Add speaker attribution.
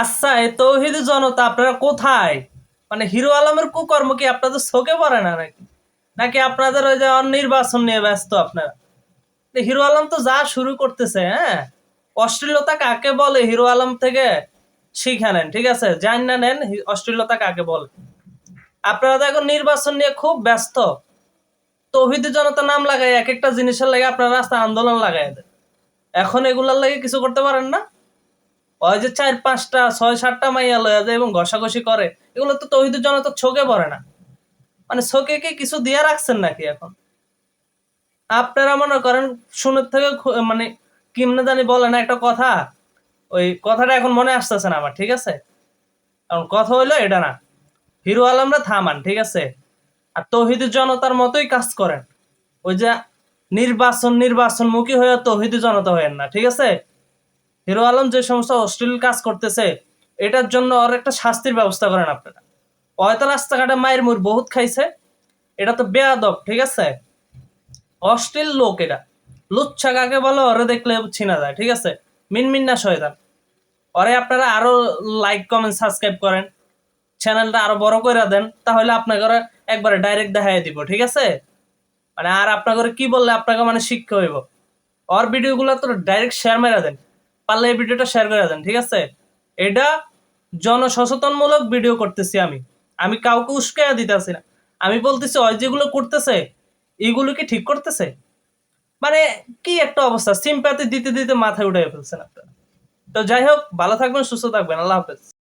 Speaker 1: আচ্ছা এই তৌহিদ জনতা, আপনারা কোথায়? মানে হিরো আলমের কুকর্ম কি আপনাদের চোখে পড়ে না নাকি? নাকি আপনাদের ওই যে নির্বাচন নিয়ে ব্যস্ত আপনারা? হিরো আলম তো যা শুরু করতেছে হ্যাঁ? অশ্লীলতা কাকে বলে হিরো আলম থেকে? শিখে নেন, ঠিক আছে? জান না নেন অশ্লীলতা কাকে বলে। আপনারা তো এখন নির্বাচন নিয়ে খুব ব্যস্ত। তৌহিদি জনতা নাম লাগাই এক একটা জিনিসের লাগে আপনারা রাস্তা আন্দোলন লাগাই দেন। এখন এগুলার লাগে কিছু করতে পারেন না? ওই যে চার, পাঁচটা, ছয়, সাতটা মাইয়া লয়া যায় এবং ঘষাঘষি করে, এগুলো তো তৌহিদের জনতা চোখে পড়ে না। মানে চোখে কি কিছু দিয়ে রাখছেন নাকি এখন? আপনারা মনে করেন শুনের থেকে মানে কিমনে জানি বলে না একটা কথা, ওই কথাটা এখন মনে আসতেছে না আমার, ঠিক আছে? কারণ কথা হইল এটা না, হিরো আলমরা থামান, ঠিক আছে? আর তৌহিদি জনতার মতোই কাজ করেন। ওই যে নির্বাচন নির্বাচন মুখী হয়ে তৌহিদি জনতা হয়েন না, ঠিক আছে? হিরো আলম যে সমস্ত অশ্লীল কাজ করতেছে, এটার জন্য ওর একটা শাস্তির ব্যবস্থা করেন আপনারা। হয়তো রাস্তাঘাটে মায়ের মুর বহুত খাইছে, এটা তো বেয়াদব, ঠিক আছে? অশ্লীল লোক এটা। লুচ্ছা কাকে বলো, ওরে দেখলে ছিনা যায়, ঠিক আছে? মিনমিন না শয়তান। ওরে আপনারা আরও লাইক কমেন্ট সাবস্ক্রাইব করেন। চ্যানেলটা আরও বড় করে দেন, তাহলে আপনাকে একবারে ডাইরেক্ট দেখাই দিব, ঠিক আছে? মানে আর আপনাকে কি বললে, আপনাকে মানে শিক্ষা হইব। ওর ভিডিওগুলো তো ডাইরেক্ট শেয়ার মেরে দেন। পারলে এই ভিডিওটা শেয়ার করে দেন, ঠিক আছে? এটা জনসচেতনমূলক ভিডিও করতেছি আমি। আমি কাউকে উস্কাইয়া দিতেছি না। আমি বলতেছি, ওই যেগুলো করতেছে, এগুলো কি ঠিক করতেছে? মানে কি একটা অবস্থা সিম্প্যাথি দিতে দিতে মাথায় উঠে ফেলছেন আপনারা। তো যাই হোক, ভালো থাকবেন, সুস্থ থাকবেন, আল্লাহ হাফেজ।